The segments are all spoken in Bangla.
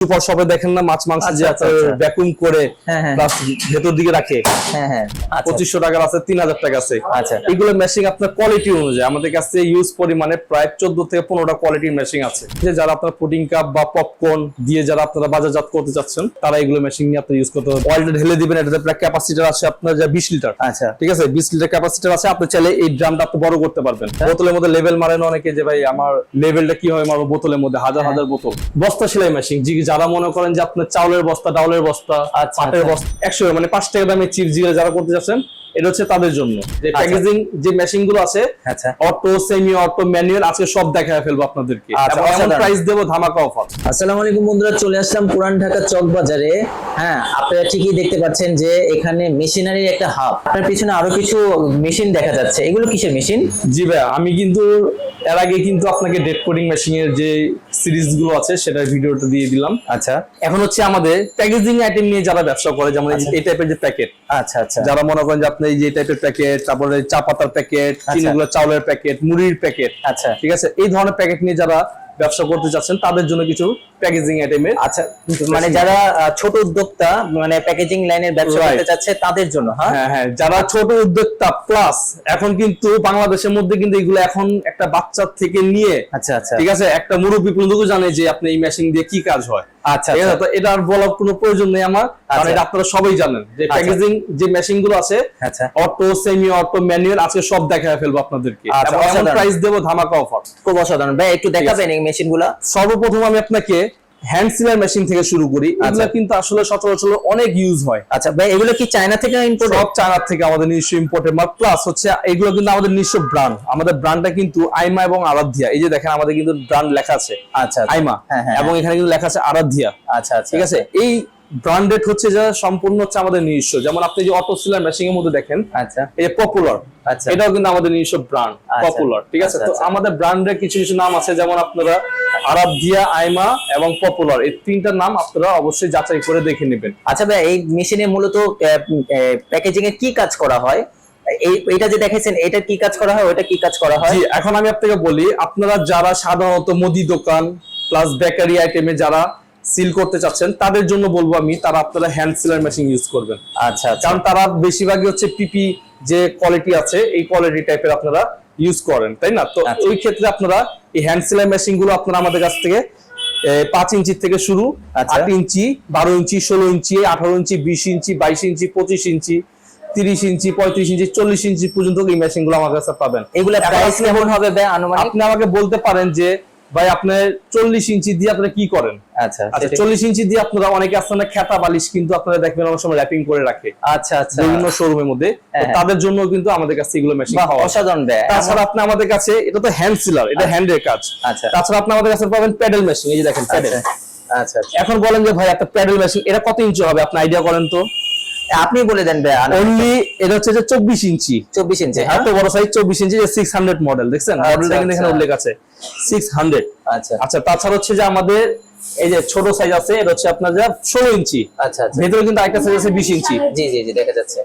সুপার শপে দেখেন না মাছ মাংস যে আচ্ছা, আচ্ছা। ভ্যাকুম করে হ্যাঁ, হ্যাঁ। প্লাস ভেতর দিকে রাখে। হ্যাঁ আচ্ছা। পঁচিশশো টাকার আছে তিন হাজার টাকা আছে। আচ্ছা। এগুলো মেশিন আপনার কোয়ালিটি অনুযায়ী আমাদের কাছে ইউজ পরিমাণে প্রায় চোদ্দ থেকে পনেরোটা কোয়ালিটির আছে। যে যারা আপনার পুডিং কাপ বা পপকর্ন দিয়ে যারা আপনারা বাজারজাত করতে চাচ্ছেন তারা এগুলো নিয়ে আপনি ইউজ করতে হবে। অয়েলটা ঢেলে দিবেন এটাতে প্রায় ক্যাপাসিটার আছে আপনার যা বিশ লিটার আচ্ছা। ঠিক আছে? বিশ লিটার ক্যাপাসিটার আছে আপনি চাইলে এই ড্রামটা আপনি বড় করতে পারবেন। বোতলের মধ্যে লেভেল মারেন অনেকে যে ভাই আমার লেভেলটা কি হয়? মারবো বোতলের মধ্যে হাজার হাজার বোতল। বস্তা সেলাই মেশিন যারা মনে করেন যে আপনার চাউলের বস্তা ডাউলের বস্তা আচ্ছা, পাটের আচ্ছা। বস্তা একশো মানে পাঁচ টাকা দামের চিপস যেগুলো যারা করতে যাচ্ছেন এটা হচ্ছে তাদের জন্য। যে আচ্ছা। প্যাকেজিং যে মেশিনগুলো আছে আচ্ছা। অটো সেমি অটো ম্যানুয়াল আজকে সব দেখায় ফেলব আপনাদেরকে। আচ্ছা, এমন প্রাইস দেবো ধামাকা অফার আসসালামু আলাইকুম বন্ধুরা চলে আসলাম পুরান ঢাকা চক বাজারে। হ্যাঁ আপনারা ঠিকই দেখতে পাচ্ছেন যে এখানে মেশিনারির একটা হাব আপনার পিছনে আরও কিছু মেশিন দেখা যাচ্ছে। এগুলো কিসের মেশিন জি ভাই আমি কিন্তু এর আগে কিন্তু আপনাকে ডেট কোডিং মেশিন এর যে সিরিজগুলো আছে সেটার ভিডিওটা দিয়ে দিলাম। আচ্ছা। এখন হচ্ছে আমাদের প্যাকেজিং আইটেম নিয়ে যারা ব্যবসা করে যেমন এই যে- আচ্ছা। টাইপের যে প্যাকেট আচ্ছা আচ্ছা। যারা মনে করেন যে আপনি এই যে টাইপের প্যাকেট তারপরে চা পাতার প্যাকেট আচ্ছা। চিনিগুলো চাউলের প্যাকেট মুড়ির প্যাকেট আচ্ছা। ঠিক আছে? এই ধরনের প্যাকেট নিয়ে যারা ব্যবসা করতে চাচ্ছেন তাদের জন্য কিছু প্যাকেজিং আইটেমের আচ্ছা মানে যারা ছোট উদ্যোক্তা মানে প্যাকেজিং লাইনের ব্যবসা করতে চাচ্ছে তাদের জন্য হ্যাঁ? হ্যাঁ হ্যাঁ যারা ছোট উদ্যোক্তা প্লাস এখন কিন্তু বাংলাদেশের মধ্যে কিন্তু এগুলো এখন একটা বাচ্চা থেকে নিয়ে আচ্ছা আচ্ছা। ঠিক আছে একটা মুরব্বী পর্যন্ত জানে যে আপনি এই মেশিন দিয়ে কি কাজ হয়। আচ্ছা আচ্ছা। তো এটা আর বলার কোনো প্রয়োজন নেই আমার কারণ আচ্ছা। এটা আপনারা সবাই জানেন যে আচ্ছা। প্যাকেজিং যে মেশিনগুলো আছে আচ্ছা। অটো সেমি অটো ম্যানুয়াল আজকে সব দেখায় ফেলব আপনাদেরকে। আচ্ছা, এমন প্রাইস দেবো ধামাকা অফার খুব অসাধারণ। ভাই একটু দেখাবেন এই মেশিনগুলা সর্বপ্রথম আমি আপনাকে হ্যান্ড সিলার মেশিন থেকে শুরু করি এগুলো আচ্ছা। কিন্তু আসলে সচরাচর অনেক ইউজ হয়। আচ্ছা ভাই এগুলো কি চায়না থেকে ইম্পোর্ট সব চায়নার থেকে আমাদের নিজস্ব ইম্পোর্টের মাল প্লাস হচ্ছে এগুলো কিন্তু আমাদের নিজস্ব ব্র্যান্ড আমাদের ব্র্যান্ডটা কিন্তু আইমা এবং আরাধিয়া। এই যে দেখেন আমাদের কিন্তু ব্র্যান্ড লেখা আছে আচ্ছা আচ্ছা। আইমা হ্যাঁ, হ্যাঁ, এবং এখানে কিন্তু লেখা আছে আরাধ্যা। আচ্ছা আচ্ছা। ঠিক আছে? এই ব্র্যান্ডেড হচ্ছে যা সম্পূর্ণ হচ্ছে আমাদের নিজস্ব। যেমন আপনি যে অটো সিলার মেশিন এর মধ্যে দেখেন আচ্ছা। এই পপুলার আচ্ছা। এটাও কিন্তু আমাদের নিজস্ব ব্র্যান্ড আচ্ছা। পপুলার ঠিক আছে? আচ্ছা, তো আচ্ছা। আমাদের ব্র্যান্ডের কিছু কিছু নাম আছে যেমন আপনারা আরাধ্যা আইমা এবং পপুলার এই তিনটা নাম আপনারা অবশ্যই যাচাই করে দেখে নেবেন। আচ্ছা ভাই এই মেশিনে মূলত প্যাকেজিং এ কি কাজ করা হয়? এই এটা যে দেখেছেন এটা কি কাজ করা হয় ওটা কি কাজ করা হয়? এখন আমি আপনাকে বলি আপনারা যারা সাধারণত মুদি দোকান প্লাস বেকারি আইটেমে যারা সিল করতে চাচ্ছেন তাদের জন্য বলব আমি তারা আপনারা হ্যান্ড সিলার মেশিন ইউজ করবেন। আচ্ছা আচ্ছা। কারণ তারা বেশিরভাগই হচ্ছে পিপি যে কোয়ালিটি আছে এই কোয়ালিটি টাইপের আপনারা ইউজ করেন তাই না? তো আচ্ছা। ওই ক্ষেত্রে আপনারা এই হ্যান্ড সেলাই মেশিনগুলো আপনারা আমাদের কাছ থেকে পাঁচ ইঞ্চি থেকে শুরু আচ্ছা। আট ইঞ্চি বারো ইঞ্চি ষোলো ইঞ্চি আঠারো ইঞ্চি বিশ ইঞ্চি বাইশ ইঞ্চি পঁচিশ ইঞ্চি তিরিশ ইঞ্চি পঁয়ত্রিশ ইঞ্চি চল্লিশ ইঞ্চি পর্যন্ত এই মেশিনগুলো আমার কাছে পাবেন। এগুলা এখন প্রাইস কেমন হবে আপনি আমাকে বলতে পারেন যে ভাই আপনার চল্লিশ ইঞ্চি দিয়ে আপনারা কি করেন? আচ্ছা আচ্ছা চল্লিশ ইঞ্চি দিয়ে আপনারা অনেকে আসছে না খেতা বালিশ কিন্তু আপনারা দেখবেন অনেক সময় র্যাপিং করে রাখে। আচ্ছা আচ্ছা। বিভিন্ন শোরুমের মধ্যে। হ্যাঁ, হ্যাঁ। তাদের জন্য কিন্তু আমাদের কাছে এগুলো মেশিন অসাধারণ ভাই। তাছাড়া আপনি আমাদের কাছে এটা তো হ্যান্ড সিলার এটা হ্যান্ডের কাজ। আচ্ছা। তাছাড়া আপনি আমাদের কাছে পাবেন প্যাডেল মেশিন এই যে দেখেন প্যাডেল আচ্ছা আচ্ছা আচ্ছা। এখন বলেন যে ভাই একটা প্যাডেল মেশিন এটা কত ইঞ্চি হবে? আপনি আইডিয়া করেন তো। আপনি বলে দেন ভাই অনলি এটা হচ্ছে যে চব্বিশ ইঞ্চি। চব্বিশ ইঞ্চি হ্যাঁ? এত বড় সাইজ চব্বিশ ইঞ্চি সিক্স হান্ড্রেড মডেল দেখছেন? আচ্ছা, মডেলটা কিন্তু এখানে আচ্ছা। উল্লেখ আছে। সিক্স হান্ড্রেড আচ্ছা। আচ্ছা তাছাড়া হচ্ছে যে আমাদের এই যে ছোট সাইজ আছে এটা হচ্ছে আপনার যা ষোলো ইঞ্চি। আচ্ছা আচ্ছা। ভেতরে কিন্তু আরেকটা সাইজ আছে বিশ ইঞ্চি। জি জি জি দেখা যাচ্ছে।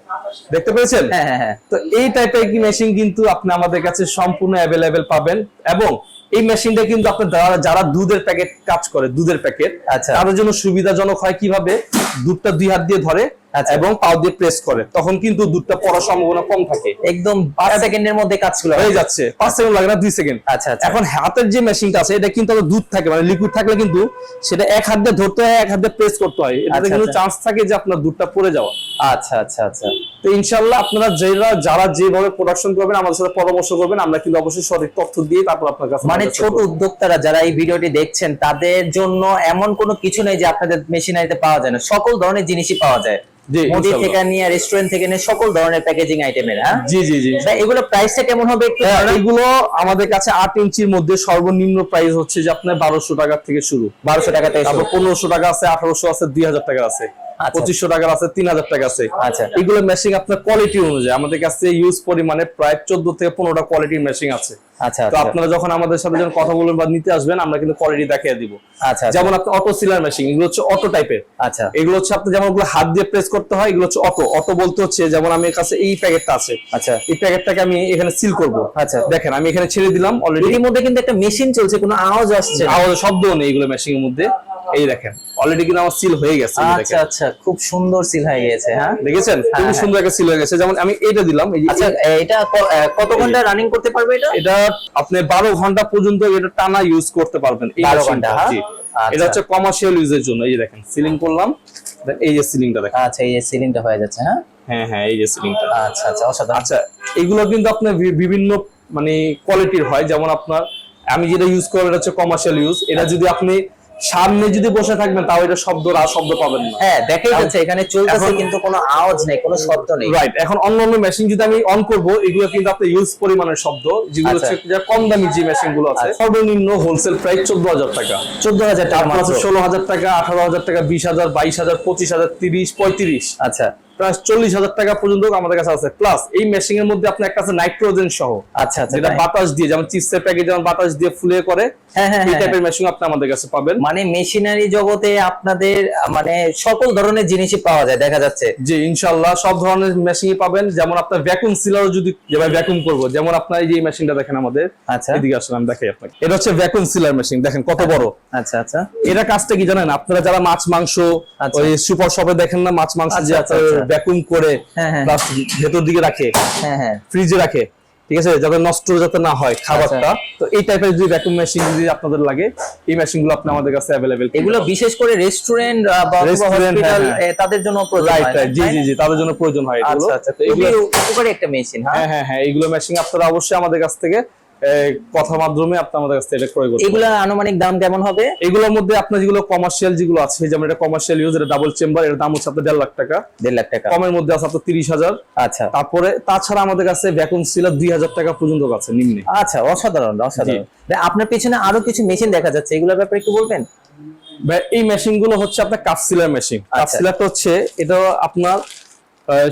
দেখতে পেয়েছেন? হ্যাঁ হ্যাঁ হ্যাঁ। তো এই টাইপের কি মেশিন কিন্তু আপনি আমাদের কাছে সম্পূর্ণ অ্যাভেলেবেল পাবেন এবং এই মেশিনটা কিন্তু আপনার যারা যারা দুধের প্যাকেট কাজ করে দুধের প্যাকেট আচ্ছা। তাদের জন্য সুবিধাজনক হয় কীভাবে? দুধটা দুই হাত দিয়ে ধরে। এবং পাও দিয়ে প্রেস করে তখন কিন্তু দুধটা পড়ার সম্ভাবনা কম থাকে। একদম পাঁচ সেকেন্ডের মধ্যে কাজগুলো হয়ে। যাচ্ছে। পাঁচ সেকেন্ড লাগে না দুই সেকেন্ড। আচ্ছা আচ্ছা। এখন হাতের যে মেশিনটা আছে এটা কিন্তু দুধ থাকে মানে লিকুইড থাকলে কিন্তু সেটা এক হাত দিয়ে ধরতে হয় এক হাত দিয়ে প্রেস করতে হয়। এটাতে আচ্ছা, কিন্তু আচ্ছা। চান্স থাকে যে আপনার দুধটা পড়ে যাওয়া আচ্ছা আচ্ছা আচ্ছা। তো ইনশাল্লাহ আপনারা যারা যারা যেভাবে প্রোডাকশন করবেন আমাদের সাথে পরামর্শ করবেন আমরা কিন্তু অবশ্যই সঠিক তথ্য দিয়ে তারপর আপনার কাছে মানে ছোট উদ্যোক্তারা যারা এই ভিডিওটি দেখছেন তাদের জন্য এমন কোনো কিছু নেই যে আপনাদের মেশিনারিতে পাওয়া যায় না। সকল ধরনের জিনিসই পাওয়া যায়। মুদি থেকে নিয়ে রেস্টুরেন্ট থেকে নিয়ে সকল ধরনের প্যাকেজিং আইটেমের হ্যাঁ? জি জি জি এগুলো প্রাইসটা কেমন হবে একটু হ্যাঁ, এগুলো আমাদের কাছে আট ইঞ্চির মধ্যে সর্বনিম্ন প্রাইস হচ্ছে যে আপনার টাকা থেকে শুরু। টাকা থেকে তারপর পনেরোশো টাকা আছে আঠারোশো আছে দুই হাজার টাকা আছে। আচ্ছা। পঁচিশশো টাকার আছে তিন হাজার টাকা আছে। আচ্ছা। এগুলো আপনার কোয়ালিটি অনুযায়ী আমাদের কাছে ইউজ পরিমাণে প্রায় চোদ্দ থেকে পনেরোটা কোয়ালিটির মেশিন আছে। আচ্ছা তো আচ্ছা। আপনারা যখন আমাদের সাথে যখন কথা বলবেন বা নিতে আসবেন আমরা কিন্তু কোয়ালিটি দেখিয়ে দিব। আচ্ছা যেমন আপনি অটো সিলার মেশিন এগুলো হচ্ছে অটো টাইপের আচ্ছা। এগুলো হচ্ছে আপনি যেমন ওগুলো হাত দিয়ে প্রেস করতে হয় এগুলো হচ্ছে অটো অটো বলতে হচ্ছে যেমন আমি কাছে এই প্যাকেটটা আছে। আচ্ছা। এই প্যাকেটটাকে আমি এখানে সিল করব। আচ্ছা। দেখেন আমি এখানে ছেড়ে দিলাম অলরেডি এর মধ্যে কিন্তু একটা মেশিন চলছে কোনো আওয়াজ আসছে। আওয়াজ শব্দও নেই এগুলো মেশিনের মধ্যে। এই দেখেন অলরেডি কিন্তু আমার সিল হয়ে গেছে আচ্ছা আচ্ছা খুব সুন্দর সিল হয়ে গেছে হ্যাঁ? দেখেছেন? খুবই হ্যাঁ। সুন্দর একটা সিল হয়ে গেছে। যেমন আমি এইটা দিলাম আচ্ছা এটা কত ঘণ্টা রানিং করতে পারবে এটা? এটা আপনি বারো ঘণ্টা পর্যন্ত এটা টানা ইউজ করতে পারবেন। এই 12 machine ঘণ্টা, টা, হ্যাঁ? আচ্ছা। এটা হচ্ছে কমার্শিয়াল ইউজের জন্য। এই যে দেখেন সিলিং করলাম এই যে সিলিংটা দেখেন। আচ্ছা এই যে সিলিংটা হয়ে যাচ্ছে হ্যাঁ? হ্যাঁ হ্যাঁ এই যে সিলিংটা আচ্ছা আচ্ছা অসাধারণ। আচ্ছা এগুলো কিন্তু আপনার বিভিন্ন মানে কোয়ালিটির হয়। যেমন আপনার আমি যেটা ইউজ করি এটা হচ্ছে কমার্শিয়াল ইউজ এটা যদি আপনি সামনে যদি বসে থাকবেন তাও এটা শব্দ আর শব্দ পাবেন না। হ্যাঁ দেখাই যাচ্ছে এখানে চলতেছে কিন্তু কোনো আওয়াজ নেই কোনো শব্দ নেই। রাইট এখন অন্য অন্য মেশিন যদি আমি অন করব এগুলো কিন্তু আপনার ইউজ পরিমাণের শব্দ যেগুলো আচ্ছা। হচ্ছে যা কম দামি যে মেশিনগুলো আছে আচ্ছা। সর্বনিম্ন হোলসেল প্রাইস চোদ্দ হাজার টাকা। চোদ্দ হাজার টাকা তারপর আছে মাত্র। ষোলো হাজার টাকা আঠারো হাজার টাকা বিশ হাজার বাইশ হাজার পঁচিশ হাজার তিরিশ পঁয়ত্রিশ। আচ্ছা। প্রায় চল্লিশ হাজার টাকা পর্যন্ত আমাদের কাছে আছে। প্লাস এই এর মধ্যে আপনার একটা আছে নাইট্রোজেন সহ। আচ্ছা আচ্ছা যেটা বাতাস দিয়ে যেমন চিপসের প্যাকেট যেমন বাতাস দিয়ে ফুলে করে হ্যাঁ হ্যাঁ এই হ্যাঁ, টাইপের মেশিন আপনি আমাদের কাছে পাবেন। মানে মেশিনারি জগতে আপনাদের মানে সকল ধরনের জিনিসই পাওয়া যায় দেখা যাচ্ছে। জি সব ধরনের মেশিন পাবেন। যেমন আপনার ভ্যাকুম সিলারও যদি যেভাবে ভ্যাকুম করব যেমন আপনার এই যে মেশিনটা দেখেন আমাদের। আচ্ছা। এদিকে আসলে আমি দেখাই আপনাকে। এটা হচ্ছে ভ্যাকুম সিলার মেশিন দেখেন কত বড়। আচ্ছা আচ্ছা। এটা কাজটা কি জানেন? আপনারা যারা মাছ মাংস আচ্ছা। ওই সুপার শপে দেখেন না মাছ মাংস যে আচ্ছা, আচ্ছা, আচ্ছা। ভ্যাকুম করে হ্যাঁ, হ্যাঁ। প্লাস ভেতর দিকে রাখে হ্যাঁ হ্যাঁ। ফ্রিজে রাখে ঠিক আছে? যাতে নষ্ট যাতে না হয় খাবারটা। তো এই টাইপের যদি ভ্যাকুম মেশিন যদি আপনাদের লাগে এই মেশিনগুলো আপনি আমাদের কাছে অ্যাভেলেবেল এগুলো বিশেষ করে রেস্টুরেন্ট বা হসপিটাল হ্যাঁ, হ্যাঁ। তাদের জন্য প্রয়োজন রাইট হয়, রাইট জি জি জি তাদের জন্য প্রয়োজন হয় এগুলো। আচ্ছা। আচ্ছা তো এগুলো উপকারী একটা মেশিন হ্যাঁ? হ্যাঁ হ্যাঁ হ্যাঁ এইগুলো মেশিন আপনারা অবশ্যই আমাদের কাছ থেকে এ, কথার মাধ্যমে আপনি আমাদের কাছ এটা ক্রয় করতে। এগুলা আনুমানিক দাম কেমন হবে? এগুলোর মধ্যে আপনার যেগুলো কমার্শিয়াল যেগুলো আছে যেমন এটা কমার্শিয়াল ইউজ এটা ডাবল চেম্বার এর দাম হচ্ছে আপনার দেড় লাখ টাকা। দেড় লাখ টাকা। কমের মধ্যে আছে আপনার তিরিশ হাজার। আচ্ছা। তারপরে তাছাড়া আমাদের কাছে ভ্যাকুম সিলার দুই হাজার টাকা পর্যন্ত আছে নিম্নে। আচ্ছা অসাধারণ অসাধারণ। আপনার পিছনে আরও কিছু মেশিন দেখা যাচ্ছে এগুলোর ব্যাপারে একটু বলবেন? এই মেশিনগুলো হচ্ছে আপনার কাপ সিলার মেশিন কাপ। সিলারটা হচ্ছে এটা আপনার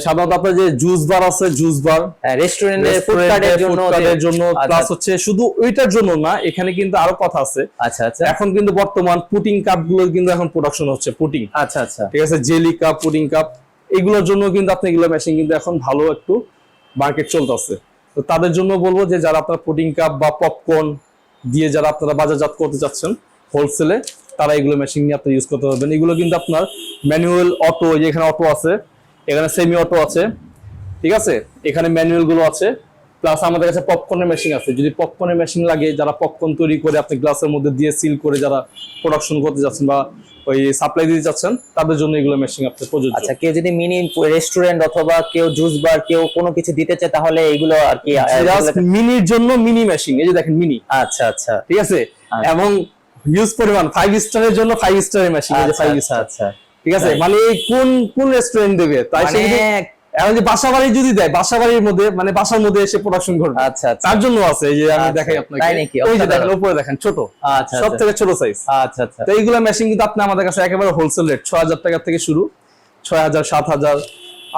সাধারণত আপনার যে জুস বার আছে জুস বার রেস্টুরেন্টের ফুড জন্য জন্য আচ্ছা, প্লাস হচ্ছে শুধু ওইটার জন্য না এখানে কিন্তু আরও কথা আছে। আচ্ছা আচ্ছা। এখন কিন্তু বর্তমান পুটিং কাপগুলো কিন্তু এখন প্রোডাকশন হচ্ছে পুটিং আচ্ছা আচ্ছা। ঠিক আছে? জেলি কাপ পুডিং কাপ এগুলোর জন্য কিন্তু আপনি এগুলো মেশিন কিন্তু এখন ভালো একটু মার্কেট চলতেছে। তো তাদের জন্য বলব যে যারা আপনার পুডিং কাপ বা পপকর্ন দিয়ে যারা আপনারা বাজারজাত করতে চাচ্ছেন হোলসেলে তারা এগুলো মেশিন নিয়ে আপনি ইউজ করতে পারবেন। এগুলো কিন্তু আপনার ম্যানুয়াল অটো যে এখানে অটো আছে এখানে সেমি অটো আছে ঠিক আছে? এখানে ম্যানুয়ালগুলো আছে প্লাস আমাদের কাছে পপকর্নের মেশিন আছে। যদি পপকর্নের মেশিন লাগে যারা পপকর্ন তৈরি করে আপনি গ্লাসের মধ্যে দিয়ে সিল করে যারা প্রোডাকশন করতে যাচ্ছেন বা ওই সাপ্লাই দিতে যাচ্ছেন তাদের জন্য এগুলো মেশিন আপনার প্রযোজ্য। আচ্ছা কেউ যদি মিনি রেস্টুরেন্ট অথবা কেউ জুস বার কেউ কোনো কিছু দিতে চায় তাহলে এগুলো আর কি মিনির জন্য মিনি মেশিন এই যে দেখেন মিনি আচ্ছা আচ্ছা। ঠিক আছে? আচ্ছা। এবং ইউজ পরিমাণ ফাইভ স্টারের জন্য ফাইভ স্টারের মেশিন এই যে ফাইভ স্টার আচ্ছা। ঠিক আছে? মানে কোন কোন রেস্টুরেন্ট দেবে? তাই সে মানে এখন যে বাসা বাড়ি যদি দেয় বাসা বাড়ির মধ্যে মানে বাসার মধ্যে এসে প্রোডাকশন করবে। আচ্ছা আচ্ছা। তার জন্য আছে যে আমি আচ্ছা, দেখাই আপনাকে? ওই যে দেখেন উপরে দেখেন ছোট। আচ্ছা সব আচ্ছা। থেকে ছোট সাইজ আচ্ছা আচ্ছা। তো এইগুলো মেশিন কিন্তু আপনি আমাদের কাছে একেবারে হোলসেল রেট ছয় হাজার টাকা থেকে শুরু। ছয় হাজার সাত হাজার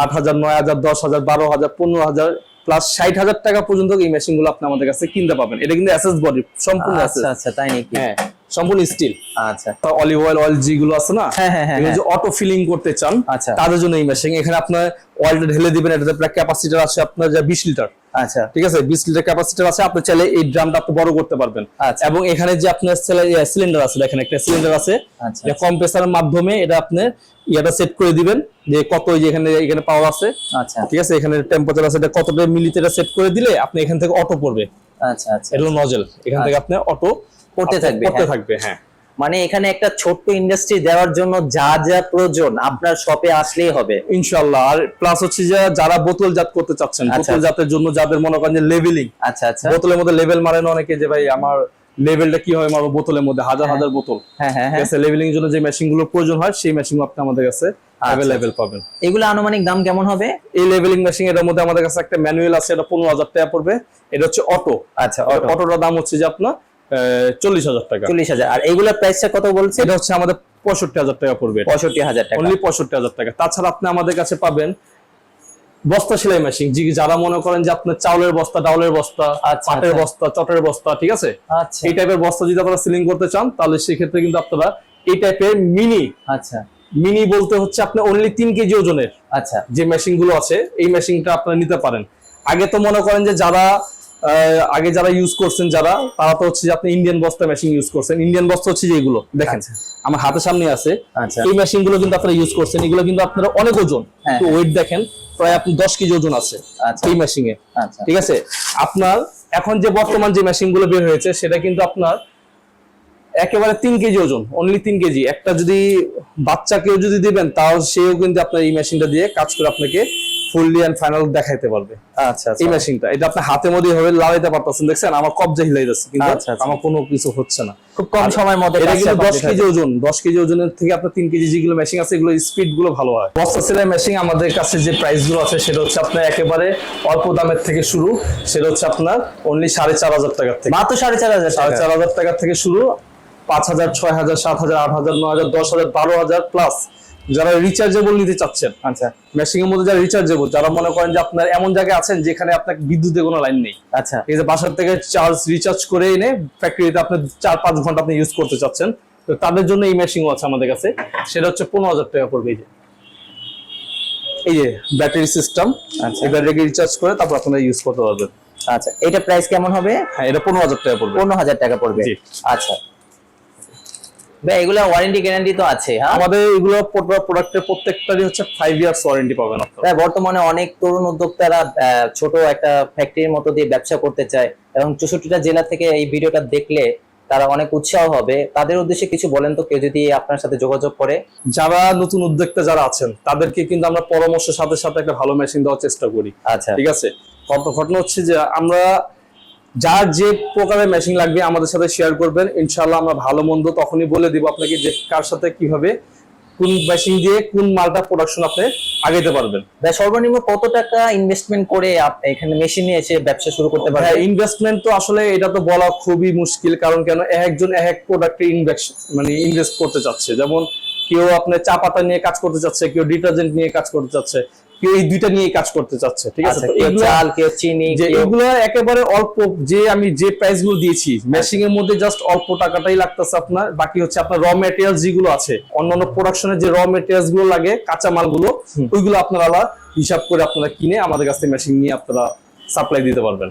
আট হাজার নয় হাজার দশ হাজার বারো হাজার পনেরো হাজার প্লাস ষাট হাজার টাকা পর্যন্ত এই মেশিনগুলো আপনি আমাদের কাছে কিনতে পাবেন। এটা কিন্তু এসএস বডি সম্পূর্ণ আচ্ছা আচ্ছা তাই নাকি? হ্যাঁ। সম্পূর্ণ স্টিল আচ্ছা। অলিভ অয়েল অয়েল যেগুলো আছে না হ্যাঁ, হ্যাঁ, হ্যাঁ, যে অটো ফিলিং করতে চান আচ্ছা। তাদের জন্য এই মেশিন এখানে আপনার অয়েলটা ঢেলে দিবেন এটাতে প্রায় ক্যাপাসিটার আছে আপনার যা বিশ লিটার আচ্ছা। ঠিক আছে? বিশ লিটার ক্যাপাসিটার আছে আপনি চাইলে এই ড্রামটা আপনি বড় করতে পারবেন। আচ্ছা। এবং এখানে যে আপনার সিলিন্ডার আছে দেখেন একটা সিলিন্ডার আছে। আচ্ছা। এটা কম্প্রেসারের মাধ্যমে এটা আপনি ইয়াটা সেট করে দিবেন যে কত যে এখানে এখানে পাওয়ার আছে। আচ্ছা। ঠিক আছে? এখানে টেম্পারেচার আছে এটা কতটা মিলিতে এটা সেট করে দিলে আপনি এখান থেকে অটো পড়বে। আচ্ছা আচ্ছা। এটা নজেল এখান থেকে আপনি অটো পড়তে থাকবে, পড়তে হ্যাঁ। থাকবে হ্যাঁ। মানে এখানে একটা ছোট্ট ইন্ডাস্ট্রি দেওয়ার জন্য যা যা প্রয়োজন আপনার শপে আসলেই হবে। ইনশাল্লাহ আর প্লাস হচ্ছে যে যারা বোতল জাত করতে চাচ্ছেন আচ্ছা। বোতল জাতের জন্য যাদের মনে করেন যে লেভেলিং আচ্ছা আচ্ছা। বোতলের মধ্যে লেভেল মারেন অনেকে যে ভাই আমার লেভেলটা কি হয় মারবো বোতলের মধ্যে হাজার হাজার বোতল। হ্যাঁ হ্যাঁ ঠিক হ্যাঁ। লেভেলিং জন্য যে মেশিনগুলো প্রয়োজন হয় সেই মেশিন আপনি আমাদের কাছে অ্যাভেলেবেল পাবেন। এগুলো আনুমানিক দাম কেমন হবে? এই লেভেলিং মেশিন এর মধ্যে আমাদের কাছে একটা ম্যানুয়াল আছে এটা পনেরো হাজার টাকা পড়বে এটা হচ্ছে অটো আচ্ছা অটোটার দাম হচ্ছে যে আপনার চল্লিশ হাজার টাকা। চল্লিশ হাজার। আর প্রাইসটা কত বলছে? এটা হচ্ছে আমাদের পঁয়ষট্টি হাজার টাকা পড়বে পঁয়ষট্টি হাজার টাকা। অনলি পঁয়ষট্টি হাজার টাকা। তাছাড়া আপনি আমাদের কাছে পাবেন বস্তা সেলাই মেশিন জি যারা মনে করেন যে আপনার চাউলের বস্তা ডাউলের বস্তা আচ্ছা, পাটের আচ্ছা। বস্তা চটের বস্তা ঠিক আছে? আচ্ছা। এই টাইপের বস্তা যদি আপনারা সিলিং করতে চান তাহলে সেক্ষেত্রে কিন্তু আপনারা এই টাইপের মিনি আচ্ছা। মিনি বলতে হচ্ছে আপনি অনলি তিন কেজি ওজনের আচ্ছা। যে মেশিনগুলো আছে এই মেশিনটা আপনারা নিতে পারেন। আগে তো মনে করেন যে যারা আগে যারা ইউজ করছেন যারা তারা তো হচ্ছে যে আপনি ইন্ডিয়ান বস্তা মেশিন ইউজ করছেন। ইন্ডিয়ান বস্তা হচ্ছে যে এগুলো দেখেন আচ্ছা। আমার হাতের সামনে আছে। আচ্ছা। এই মেশিনগুলো কিন্তু আপনারা ইউজ করছেন এগুলো কিন্তু আপনারা অনেক ওজন। হ্যাঁ। ওয়েট দেখেন প্রায় আপনি দশ কেজি ওজন আছে আচ্ছা। এই মেশিনে আচ্ছা। ঠিক আছে? আপনার এখন যে বর্তমান যে মেশিনগুলো বের হয়েছে সেটা কিন্তু আপনার একেবারে তিন কেজি ওজন অনলি তিন কেজি। একটা যদি বাচ্চাকেও যদি দিবেন তাও সেও কিন্তু আপনার এই মেশিনটা দিয়ে কাজ করে আপনাকে ফুললি অ্যান্ড ফাইনাল দেখাইতে পারবে। আচ্ছা এই মেশিনটা। এটা আপনার হাতে মধ্যে হবে লাগাইতে পারতেছেন। দেখছেন আমার কবজা হিলাই যাচ্ছে কিন্তু আচ্ছা, আচ্ছা। আমার কোনো কিছু হচ্ছে না। খুব কম সময়ের মধ্যে এটা কিন্তু দশ complete হয়ে কেজি ওজন। দশ কেজি ওজনের থেকে আপনার তিন কেজি যেগুলো মেশিন আছে এগুলো স্পিডগুলো ভালো হয়। বস্তা সেলাই মেশিন আমাদের কাছে যে প্রাইসগুলো আছে সেটা হচ্ছে আপনার একেবারে অল্প দামের থেকে শুরু। সেটা হচ্ছে আপনার অনলি সাড়ে চার হাজার টাকার থেকে। মাত্র সাড়ে চার হাজার সাড়ে টাকা। চার হাজার টাকা থেকে শুরু। পাঁচ হাজার ছয় হাজার সাত হাজার আট হাজার নয় হাজার দশ হাজার বারো হাজার প্লাস যারা রিচার্জেবল নিতে চাচ্ছেন আচ্ছা। মেশিং এর মধ্যে যারা রিচার্জেবল যারা মনে করেন যে আপনার এমন জায়গায় আছেন যেখানে আপনার বিদ্যুতের কোনো লাইন নেই। আচ্ছা। এই যে বাসার থেকে চার্জ রিচার্জ করে এনে ফ্যাক্টরিতে আপনি চার পাঁচ ঘণ্টা আপনি ইউজ করতে চাচ্ছেন তো তাদের জন্য এই মেশিনও আছে আমাদের কাছে। সেটা হচ্ছে পনেরো হাজার টাকা পড়বে এই যে। এই যে ব্যাটারি সিস্টেম আচ্ছা। এই ব্যাটারিকে রিচার্জ করে তারপর আপনারা ইউজ করতে পারবেন। আচ্ছা এটা প্রাইস কেমন হবে? হ্যাঁ এটা পনেরো হাজার টাকা পড়বে। পনেরো হাজার টাকা পড়বে। আচ্ছা। ভাই এগুলা ওয়ারেন্টি গ্যারান্টি তো আছে হ্যাঁ? আমাদের এগুলো প্রোডাক্টের প্রত্যেকটারই হচ্ছে ফাইভ ইয়ার্স ওয়ারেন্টি পাবেন আপনারা। বর্তমানে অনেক তরুণ উদ্যোক্তারা ছোট একটা ফ্যাক্টরির মতো দিয়ে ব্যবসা করতে চায় এবং চৌষট্টিটা জেলা থেকে এই ভিডিওটা দেখলে তারা অনেক উৎসাহ হবে। তাদের উদ্দেশ্যে কিছু বলেন তো কেউ যদি আপনার সাথে যোগাযোগ করে। যারা নতুন উদ্যোক্তা যারা আছেন তাদেরকে কিন্তু আমরা পরামর্শের সাথে সাথে একটা ভালো মেশিন দেওয়ার চেষ্টা করি। আচ্ছা। ঠিক আছে? কত ঘটনা হচ্ছে যে আমরা যার যে প্রকারের মেশিন লাগবে আমাদের সাথে শেয়ার করবেন। ইনশাল্লাহ আমরা ভালো মন্দ তখনই বলে দিব আপনাকে যে কার সাথে কীভাবে কোন মেশিন দিয়ে কোন মালটা প্রোডাকশন আপনি আগাইতে পারবেন। ভাই সর্বনিম্ন কত টাকা ইনভেস্টমেন্ট করে আপনি এখানে মেশিনে এসে ব্যবসা শুরু করতে পারবেন? হ্যাঁ ইনভেস্টমেন্ট তো আসলে এটা তো বলা খুবই মুশকিল কারণ কেন একজন এক এক প্রোডাক্টে ইনভেস্ট মানে ইনভেস্ট করতে চাচ্ছে। যেমন কেউ আপনার চা পাতা নিয়ে কাজ করতে চাচ্ছে কেউ ডিটারজেন্ট নিয়ে কাজ করতে চাচ্ছে। কেউ এই দুইটা নিয়ে কাজ করতে চাচ্ছে ঠিক আছে? আচ্ছা চাল কেউ চিনি যে এগুলো একেবারে অল্প যে আমি যে প্রাইসগুলো দিয়েছি মেশিং এর মধ্যে জাস্ট অল্প টাকাটাই লাগতেছে আপনার। বাকি হচ্ছে আপনার র মেটেরিয়ালস যেগুলো আছে অন্যান্য প্রোডাকশনের যে র মেটেরিয়ালসগুলো লাগে কাঁচা মালগুলো ওইগুলো আপনারা হিসাব করে আপনারা কিনে আমাদের কাছে মেশিন নিয়ে আপনারা সাপ্লাই দিতে পারবেন।